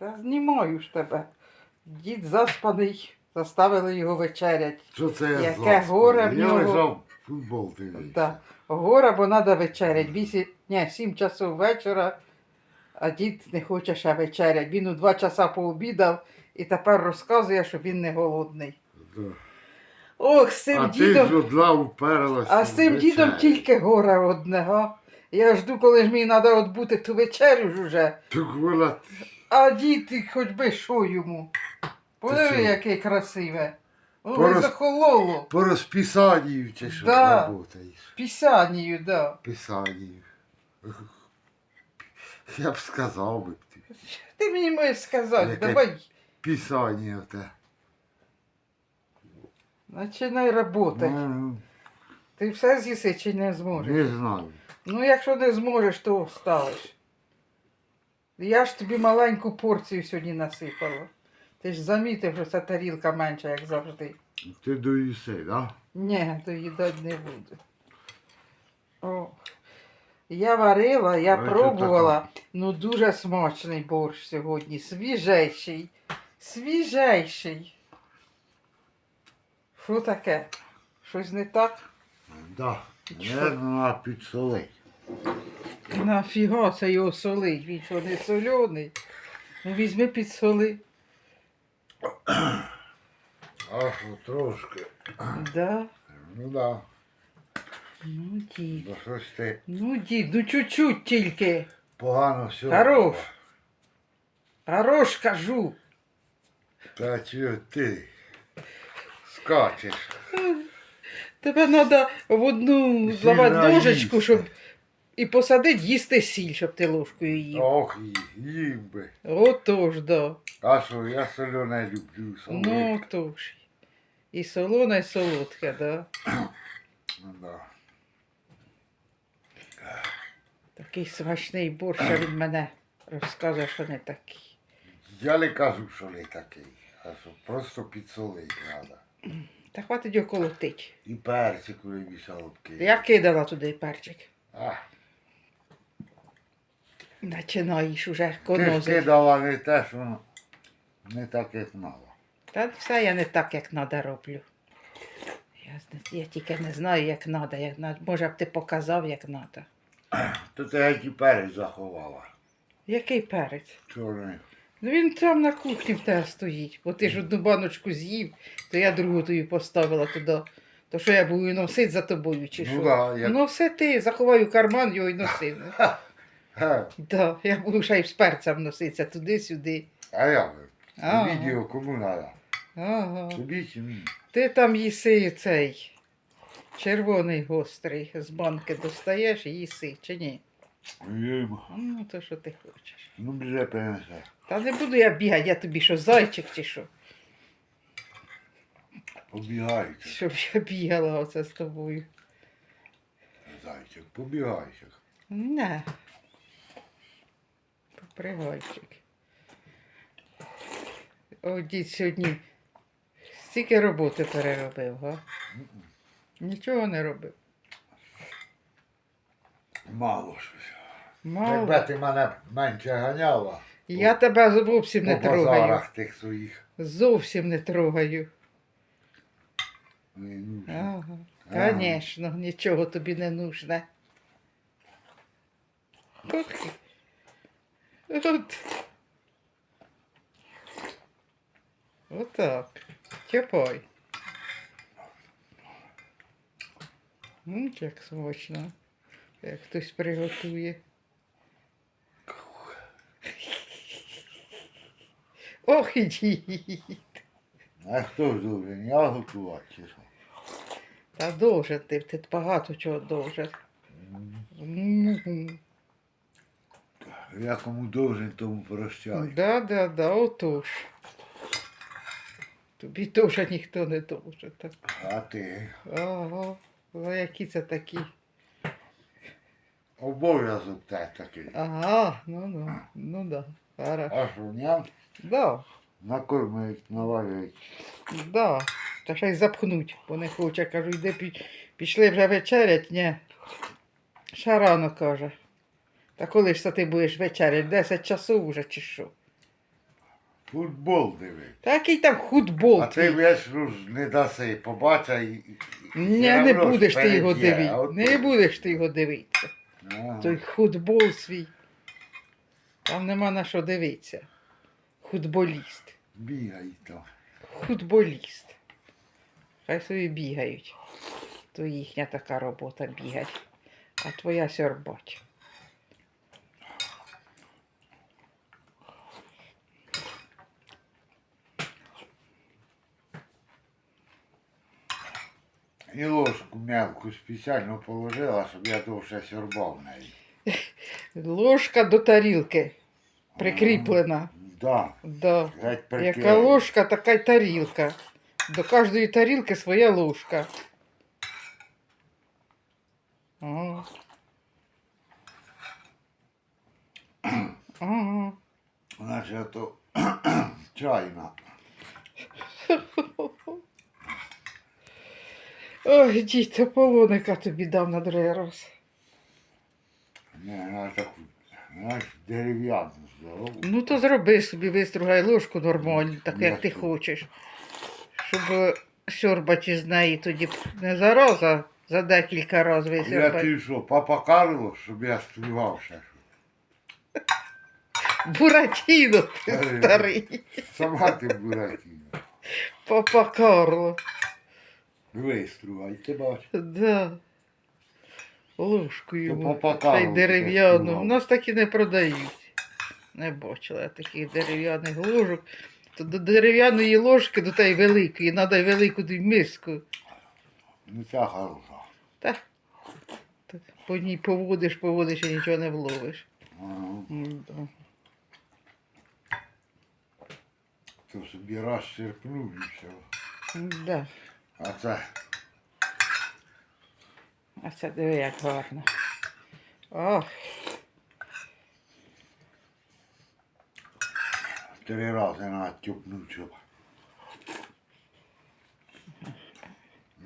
Та знімаю ж тебе. Дід заспаний, заставили його вечерять. Що це я Яке злазив? горе в Я нього. лежав футбол дивився. Да. Гора, бо треба вечерять. Вісі... Ні, сім часов вечора, а дід не хоче ще вечерять. Він у два часа пообідав і тепер розказує, що він не голодний. Да. Ох, з цим А ти дідом. ж одна уперлася. А з цим в дідом вечерю. тільки горе одне, га? Я жду, коли ж мені треба відбути ту вечерю ж уже. Так вона А дід хоч би що йому. Подиви, яке красиве. Воно Пораз- захололо. по розписанню чи що Да. работаєш. Пісянію, да. Писанню. Я б сказав би. ти. Ти мені можеш сказати, Яке? давай. Писання те. Починай роботи. Ну, Ти все з'їси чи не зможеш? не знаю. Ну, якщо не зможеш, то вставиш. Я ж тобі маленьку порцію сьогодні насипала. Ти ж замітив, що ця тарілка менша, як завжди. Ти доїси, да? Ні, то їдати не буду. О. Я варила, я це пробувала. Ну дуже смачний борщ сьогодні. Свіжейший. Свіжейший. Що таке? Щось не так? Да. Що? Підсолити. Нафіга це його солить? Він що не соляний? Ну візьми підсоли. А що трошки. Да. Ну да. Ну дід. Бо щось ти Ну дід, ну чуть-чуть тільки. погано все. Хорош. Хорош кажу. Та чого ти скачеш? Тебе треба в одну зламати наїсти. ложечку, щоб і посадити їсти сіль, щоб ти ложкою їв. Ох, їв би. Отож, да. А що, я солене люблю, Ну, солодке. то ж. І солоне, і солодке, да. Ну, да. Такий смачний борщ, а він мене розказує, що не такий. Я не кажу, що не такий, а що просто підсолити треба. Та хватить його колотить. І перчику не мішалки. Я кидала туди перчик. А, Починаєш уже ти ж конозити. кидала не те, що не так, як треба. Та все я не так, як треба роблю. Я, з- я тільки не знаю, як треба. Як. Може б ти показав, як треба. То ти геть і перець заховала. Який перець? Чорний. Ну він там на кухні в тебе стоїть, бо ти ж одну баночку з'їв, то я другу тобі поставила туди. То що я буду носити за тобою, чи Ну що? да, як- все ти, заховаю карман його і носи. Ну, Да, я буду ще й з перцем носитися туди-сюди. А я Ага. відео кому треба? Ага. Тобі чи мені? Ти там їси цей червоний гострий з банки достаєш і їси, чи ні? Їм. Ну, то що ти хочеш. Ну, вже принесе. Та не буду я бігати, я тобі що, зайчик чи що? Побігайте, Щоб я бігала оце з тобою. зайчик, побігайся. Не. Попригайчик. О, дід сьогодні стільки роботи переробив, га? Нічого не робив. Мало щось. Мало. Якби ти мене менше ганяла Я тебе зовсім не по трогаю. базарах тих своїх. Зовсім не трогаю. Не нужно. Ага. Ага. Звісно, нічого тобі не нужне. От. От. Отак. Чапай. Ну, як смачно. Як хтось приготує. Ох, і дід. А хто ж должен? Я готувати чи що? Та должен ти, ти багато чого должен. Мгм. Я кому должен, тому прощаю. Да, да, да, отож. Тобі теж ніхто не должен. Так. А ти? Ага. Ну, які це такі? Обов'язок те такий. Ага, ну ну, ну да. Хорошо. А що, ням? Да, Накормить, наварить. да. Та ще й запхнуть, бо не хоче. Кажу, йди пі- пішли вже вечерять, ні. Ще рано каже. Та коли ж це ти будеш вечерять? 10 часов уже чи що? Футбол диви. Такий там футбол. А ти твій. вечору ж не даси, побача і. і- все не ж будеш ти його переб'є, а от Не будеш ти його дивитися. А, Той футбол свій. Там нема на що дивитися. Футболіст. Бігай там. Футболіст. Хай собі бігають. То їхня така робота бігать. А твоя сьорбать. І ложку м'яку спеціально положила, щоб я довше сьорбав неї. Ложка до тарілки прикріплена. Да, Да. геть Яка ложка, така й тарілка. До кожної тарілки своя ложка. О. Ага. Наче то чайна. Ой, діти, полоника тобі дав на другий раз. Не, на таку, знаєш, дерев'яну здорову. Ну то зроби собі, вистругай ложку нормальну, таку, як ти Ясно. хочеш. Щоб е, сьорбати з неї тоді не за раз, а за декілька разів Я висьорбати. ти що, папа Карло, щоб я співав ще. Буратіно, ти Ой. старий. Сама ти буратіна. Папа Карло. Вистругай, ти бачиш. Да. Папа Та й дерев'яну. У нас такі не продають. Не бачила я таких дерев'яних ложок. То до дерев'яної ложки, до тієї великої, треба велику миску. Ну ця хороша. Та, та по ній поводиш, поводиш і нічого не вловиш. Ага. То собі раз черпнув і все. Да. А це А це диви, як гарно. Ох, три рази натюпнув, щоб.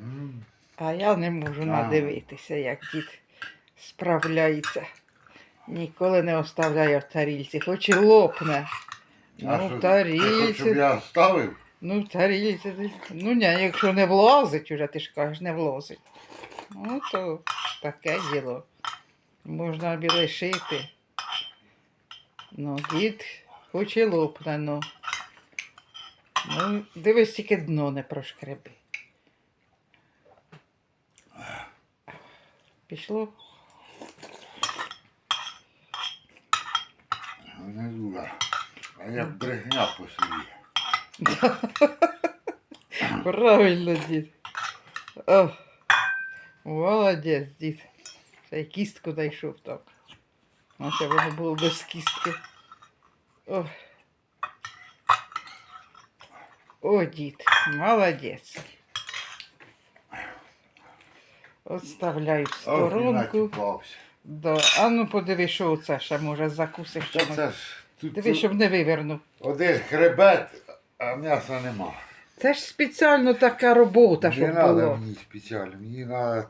М, а я не можу надивитися, як дід справляється. Ніколи не оставляє в тарільці, хоч і лопне. А Ну, що, ти хочеш, щоб тарільці. я ставив? Ну, в Ну ні, якщо не влазить, уже ти ж кажеш, не влазить. Ну, то таке діло. Можна б і лишити. Ну, дід хоч і лопне, ну. Ну, дивись, тільки дно не прошкреби. Пішло? Не дуже. А як брехня по собі. Правильно, дід. О, молодець, дід. Ще й кістку знайшов там. Ще воно було без кістки. О. О, дід, молодець. Отставляю в сторонку. Да. А ну подиви, що це ще може закусиш. Та чимось. це ж Диви, щоб не вивернув. один хребет, а м'яса нема. Це ж спеціально така робота, не щоб треба було. мені спеціально, мені треба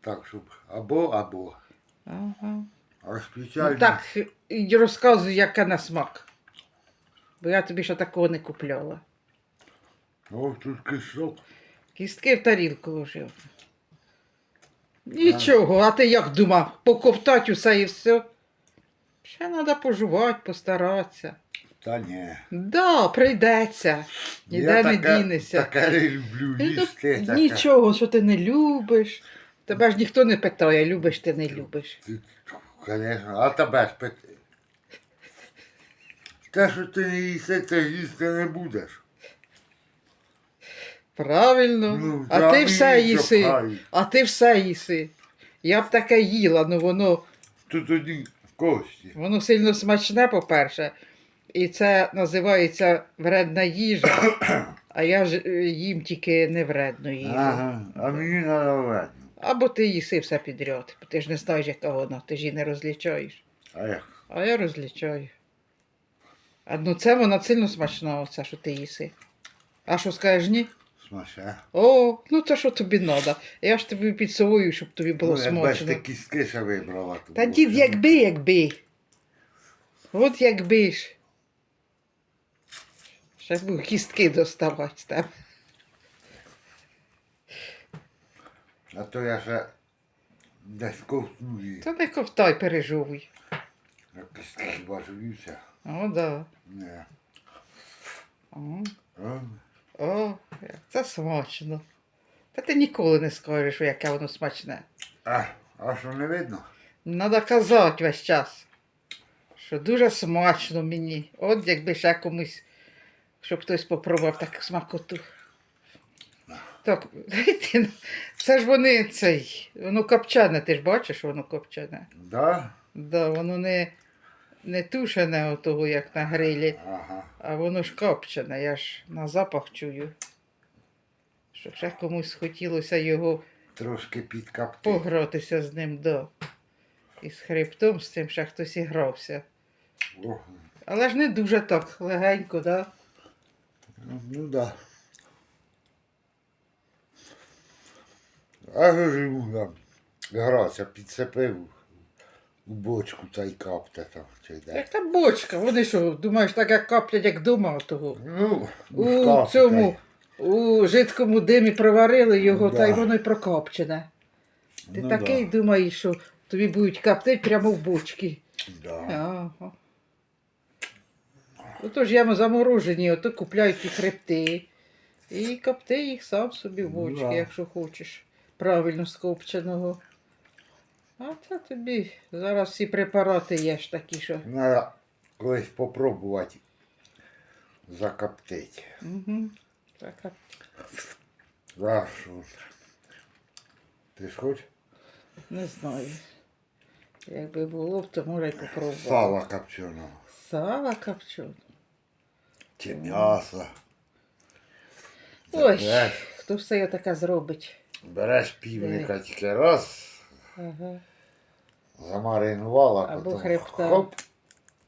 так, щоб або або. Ага. А спеціально. Ну так, і розказуй, яка на смак. Бо я тобі ще такого не купляла. О, тут кишок. Кістки в тарілку ложив. Нічого, а ти як думав, поковтать усе і все. Ще треба пожувати, постаратися. Та ні. Да, прийдеться. Ніде не дінешся. Таке не люблю Ну, їсти. то таке. Нічого, що ти не любиш. Тебе ж ніхто не питає, любиш ти не любиш. Конечно, а тебе ж пити. Те, що ти не їси, це їсти не будеш. Правильно. Ну, а ти все їси. А ти все їси. Я б таке їла, ну воно, Тут одні кості. воно сильно смачне, по-перше. І це називається вредна їжа. А я ж е, їм тільки не вредну їжу. Ага, а мені треба вредно. Або ти їси все підряд, бо ти ж не знаєш, яка вона, ти ж її не розлічаєш. А як? А я розлічаю. А ну це вона сильно смачна, оце, що ти їси. А що скажеш ні? Смачне. О, ну то що тобі треба? Я ж тобі підсовую, щоб тобі було Ну, якби ж смачно. ти кістки ще вибрала. то Та було дід, якби, якби. От якби ж. Ще був кістки доставати тебе. А то я ще десь ковтну і Та не ковтай пережовуй. якось хіба живівся. О, да. Не. О, А? о, як це смачно. Та ти ніколи не скажеш, яке воно смачне. А, а що не видно? Надо казати весь час, що дуже смачно мені. От якби ще комусь, щоб хтось попробував таку смакоту. Так, це ж вони цей, воно копчене, ти ж бачиш, воно копчене. Да? Да, воно не, не тушене отого, як на грилі, Ага. а воно ж копчене, я ж на запах чую. Щоб ще комусь хотілося його Трошки підкапти. погратися з ним, да. І з хребтом з цим ще хтось і грався. Але ж не дуже так легенько, да? Ну да. А що ж йому там гратися, підцепив у бочку та й капте там, чи де. Як та бочка, вони що, думаєш, так як каплять, як дома того. Ну, У шкаф цьому, у жидкому димі проварили його, та й Да. воно й прокопчене. Ти ну, такий думаєш, що тобі будуть коптити прямо в бочки. Да. Да. Ага. Отож ями заморожені, ото купляють ті хребти. І копти їх сам собі в бочки, Да. якщо хочеш. Правильно скопченого. А це тобі зараз всі препарати є ж такі, що. Надо колись попробувати закоптити. Угу. Ж? Ти ж хочеш? не знаю. Якби було б, то може й попробувати. Сала копченого. Сала копчене. Чи м'ясо. Ой, Береш, хто все його таке зробить? береш півника тільки раз, Ага. замаринувала, Або потім хребта. хоп,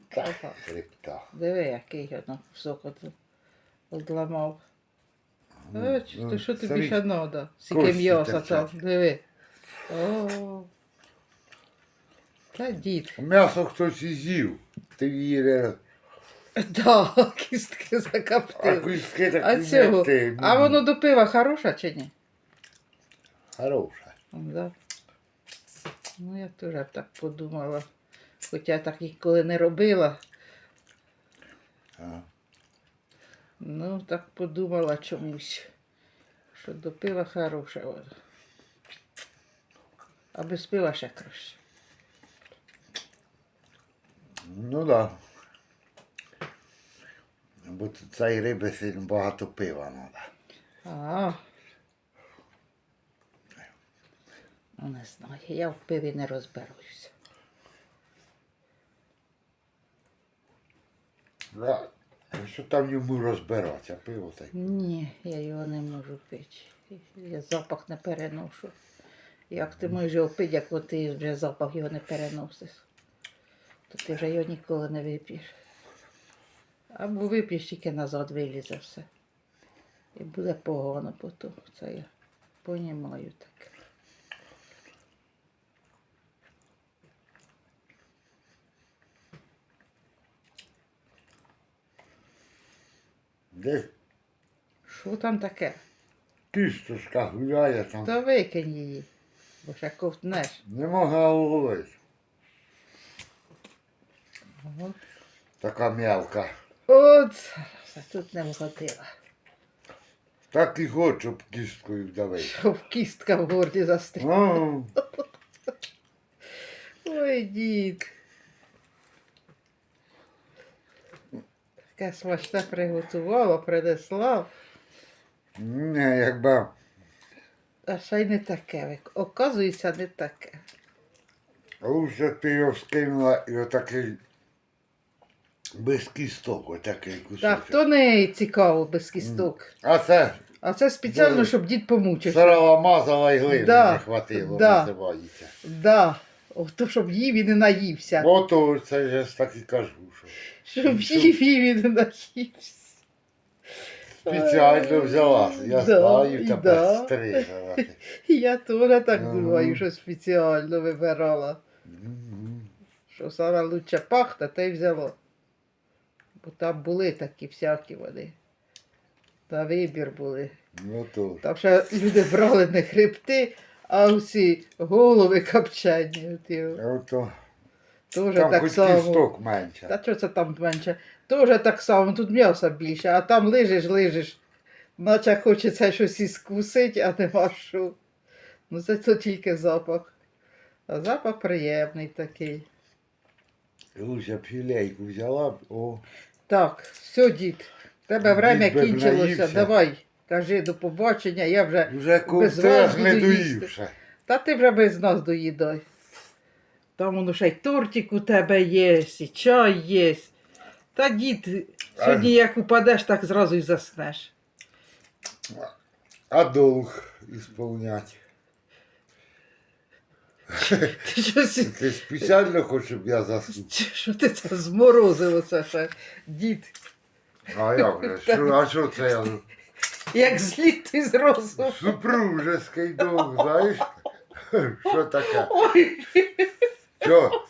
та Ага. хребта. Диви, який воно кусок от, одламав. Ну, Е, чи- ну, то що тобі ще треба? Скільки кості м'яса там, диви. О. Та дід. М'ясо хтось і з'їв. Ти віри. Да, кістки А куски так А цього? ти. А воно до пива хороша чи ні? Хороше. Да. Ну, я теж так подумала. Хоча так ніколи не робила. А. Ну, так подумала чомусь, що до пива хороше воно. А без пива ще краще. Ну да. Бо цієї риби сильно багато пива треба. А. Ну, не знаю, я в пиві не розберуся. Да. Що там йому розбиратися, пиво так. Ні, я його не можу пити. Я запах не переношу. Як ти можеш його пити, як ти вже запах його не переносиш, то ти вже його ніколи не вип'єш. Або вип'єш тільки назад вилізе все. І буде погано потім. Це я понімаю таке. Де Що там таке? кісточка гуляє там. Та викинь її, бо ще ковтнеш. Не можна ловити. Ага. Така м'явка. От тут не вгодила. Так і хочу б кісткою вдавити. Щоб кістка в горлі застряла. Ну, Ой, дід. Таке смачне приготувала, принесла, не, якби а ще й не таке. вик- Оказується, не таке. лучше б ти його скинула і отакий без кісток, отакий кусочок. Так, то не цікаво без кісток. А це А це спеціально, Да. щоб дід помучився. сирова мазала і глини Да, не хватило, да. називається. Да. Ото, щоб їв і не наївся. Ото це я ж так і кажу, що Щоб їв і не наївся. спеціально взяла. Я Да, знаю тебе да. стригала. Я теж так Ага. думаю, що спеціально вибирала. Що саме лучше пахне, те й взяло. Бо там були такі всякі вони. на вибір були. Ну то. Там ще люди брали не хребти, а всі голови копчені. Ото. Теж Там так хоч само. кісток менше. Та що це там менше? Теж так само, тут м'яса більше, а там лижеш, лижеш. Наче хочеться щось іскусити, а нема що. Ну це то тільки запах. А запах приємний такий. Луся філейку взяла о. Так, все, дід. в Тебе Дід время би кінчилося. наївся. Давай, кажи до побачення, я вже. Вже Без ковтеж вас не буду їсти. доївши. Та ти вже без нас доїдай. Там воно ще й тортик у тебе є, і чай є. Та дід, сьогодні як упадеш, так зразу й заснеш. А долг ісполнять. Ти щось. Ти спеціально хочеш, щоб я заснув? Що ти це зморозило це все, дід? А як? Що, а що це я? Як зліт ти з розуму. Супружеский долг, знаєш? Що таке? Ой, Що?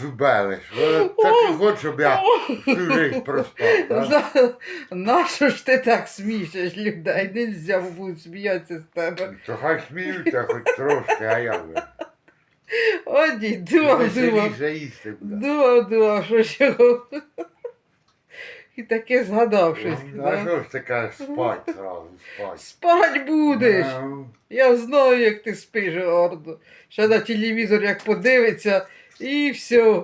Збелиш. Вона так і хоче, щоб я всю жизнь проспав. на, нащо ж ти так смішиш людей? Нельзя будуть сміятися з тебе. То хай сміються хоч трошки, а як же? О, думав, думав. Веселіше їсти буде. Думав, думав, що чого. І таке згадав щось. Ну, А да? що ж кажеш, спать зразу, спать. Спать будеш. Ну, Я знаю, як ти спиш гордо. Ще на телевізор як подивиться, і все.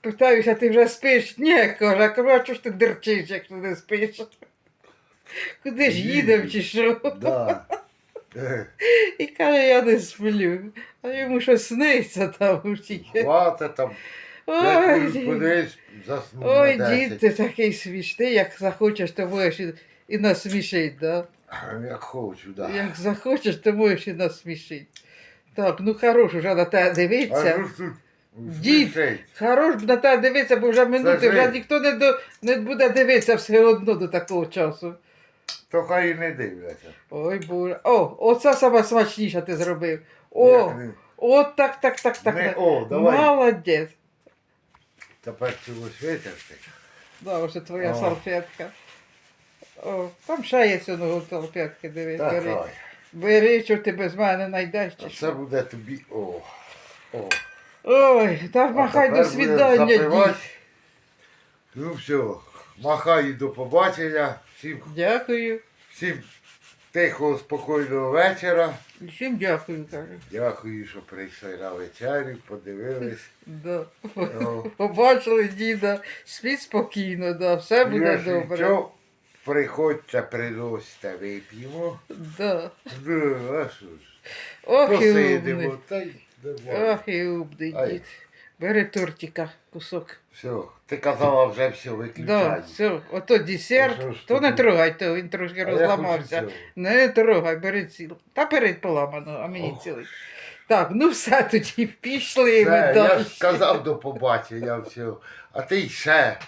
Питаюся, ти вже спиш? Ні, каже, а кажу, а чого ж ти дерчиш, як ти не спиш? Куди ж їдемо чи що? Да. І каже, я не сплю. А йому щось сниться там тільки. Хвата там. Ой, дід. подивись, заснув Ой, на дід, 10. ти такий смішний, як захочеш, то можеш і, і насмішить, да? Як хочу, да. Як захочеш, то можеш і насмішить. Так, ну хорош уже на А дивиться. ж тут Дід. Хорош на тебе дивиться, бо вже минути, вже ніхто не, до, не буде дивитися все одно до такого часу. То хай і не дивляться. Ой, боже. О, оце саме смачніше ти зробив. О, Як не- о, так, так, так, так. Не, о, давай. Молодець. Тепер цього світерти. Да, ось твоя О. салфетка. О, там ще є цього салфетки, дивись, Так, бери. Бери, що ти без мене знайдеш. А це буде тобі. О. О. Ой, та А махай до свідання, дід. Ну все. Махаю до побачення. Всім, Дякую. всім тихого, спокійного вечора. Всім дякую, кажу. Дякую, що прийшли на вечерю, подивились. Да. О. Побачили діда, спіть спокійно, да, все буде Якщо добре. що, Приходьте, приносьте, вип'ємо. Да. Ну, а що ж, Ох і умний. посидимо, та й. Ох і умний Ай. дід. Бери тортика, кусок. Все, ти казала вже все, Да, виключай. все, ото десерт, А що ж то не тобі? трогай, то він трошки А я розламався. хочу цього. Не трогай, бери цілу. Та бери поламану, а мені Ох. цілий. Так, ну все тоді, пішли ми Все, я далі. ж сказав до побачення, все. А ти ще